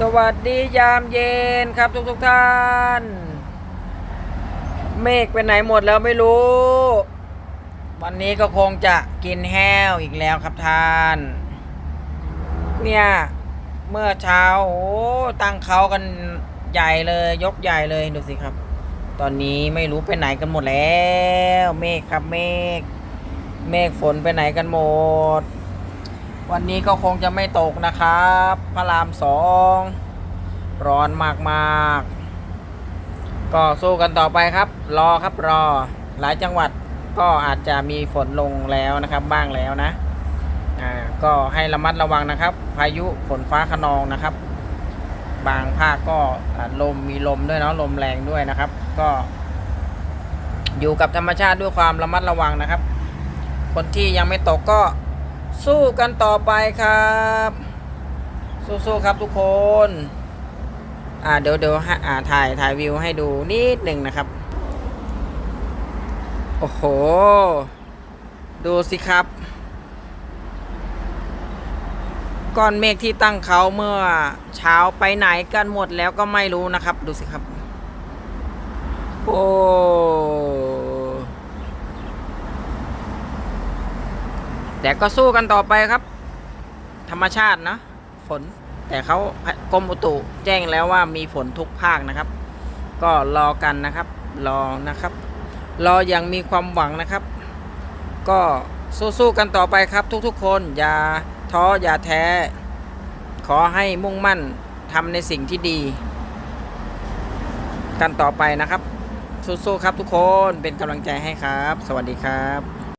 สวัสดียามเย็นครับทุกทุกท่าน เมฆไปไหนหมดแล้วไม่รู้ วันนี้ก็คงจะกินแห้วอีกแล้วครับท่าน เนี่ยเมื่อเช้าโอ้ตั้งเขากันใหญ่เลยยกใหญ่เลยดูสิครับ ตอนนี้ไม่รู้ไปไหนกันหมดแล้ว เมฆครับเมฆเมฆฝนไปไหนกันหมด วันนี้ก็คงจะไม่ตกนะครับ พระรามสองร้อนมากๆ ก็สู้กันต่อไปครับ รอครับรอ หลายจังหวัดก็อาจจะมีฝนลงแล้วนะครับบ้างแล้วนะอ่าก็ให้ระมัดระวังนะครับ พายุฝนฟ้าขนองนะครับ บางภาคก็ลมมีลมด้วยเนาะลมแรงด้วยนะครับ ก็ อยู่กับธรรมชาติด้วยความระมัดระวังนะครับ คนที่ยังไม่ตกก็ สู้กันต่อไปครับ สู้ๆครับทุกคน อ่าเดี๋ยวเดี๋ยวอ่าถ่ายถ่ายวิวให้ดูนิดหนึ่งนะครับ โอ้โห ดูสิครับ ก้อนเมฆที่ตั้งเขาเมื่อเช้าไปไหนกันหมดแล้วก็ไม่รู้นะครับ ดูสิครับ โอ้ แต่ก็สู้กันต่อไปครับ ธรรมชาตินะ ฝน แต่เขากรมอุตุแจ้งแล้วว่ามีฝนทุกภาคนะครับ ก็รอกันนะครับ รอนะครับ รออย่างมีความหวังนะครับ ก็สู้ๆกันต่อไปครับ ทุกๆ คน อย่าท้ออย่าแท้ ขอให้มุ่งมั่นทำในสิ่งที่ดี กันต่อไปนะครับสู้ๆครับทุกคนเป็นกำลังใจให้ครับ สวัสดีครับ